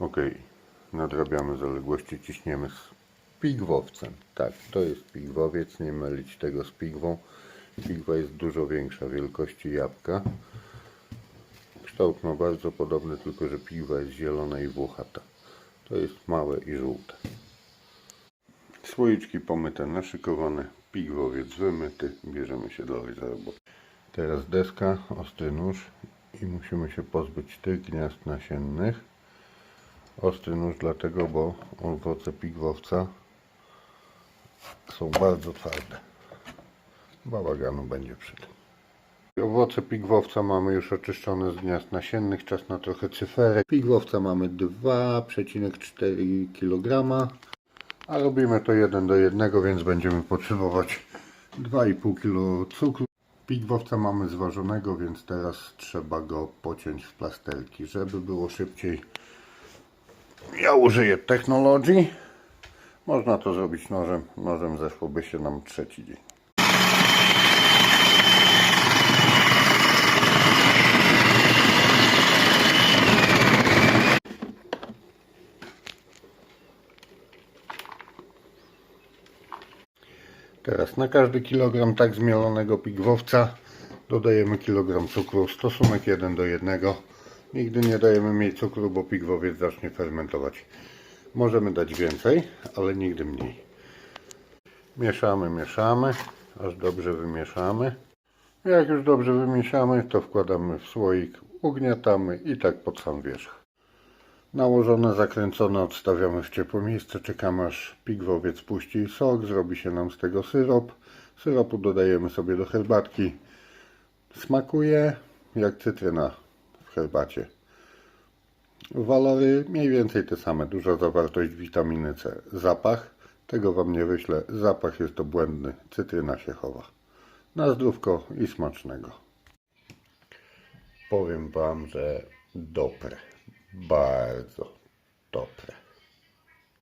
Ok, nadrabiamy zaległości, ciśniemy z pigwowcem. Tak, to jest pigwowiec, nie mylić tego z pigwą. Pigwa jest dużo większa wielkości jabłka. Kształt ma bardzo podobny, tylko że pigwa jest zielona i włochata. To jest małe i żółte. Słoiczki pomyte, naszykowane, pigwowiec wymyty, bierzemy się dalej za robotę. Teraz deska, ostry nóż i musimy się pozbyć tych gniazd nasiennych. Ostry nóż dlatego, bo owoce pigwowca są bardzo twarde. Bałaganu będzie przy tym. Owoce pigwowca mamy już oczyszczone z gniazd nasiennych. Czas na trochę cyferek. Pigwowca mamy 2,4 kg. A robimy to 1 do 1, więc będziemy potrzebować 2,5 kg cukru. Pigwowca mamy zważonego, więc teraz trzeba go pociąć w plasterki, żeby było szybciej. Ja użyję technologii. Można to zrobić nożem. Nożem zeszłoby się nam trzeci dzień. Teraz na każdy kilogram tak zmielonego pigwowca dodajemy kilogram cukru. Stosunek 1 do 1. Nigdy nie dajemy mniej cukru, bo pigwowiec zacznie fermentować. Możemy dać więcej, ale nigdy mniej. Mieszamy, mieszamy, aż dobrze wymieszamy. Jak już dobrze wymieszamy, to wkładamy w słoik, ugniatamy i tak pod sam wierzch. Nałożone, zakręcone odstawiamy w ciepłe miejsce, czekamy aż pigwowiec puści sok, zrobi się nam z tego syrop. Syropu dodajemy sobie do herbatki. Smakuje jak cytryna w herbacie. Walory mniej więcej te same, duża zawartość witaminy C. Zapach, tego Wam nie wyślę, zapach jest obłędny, cytryna się chowa. Na zdrówko i smacznego. Powiem Wam, że dobre, bardzo dobre.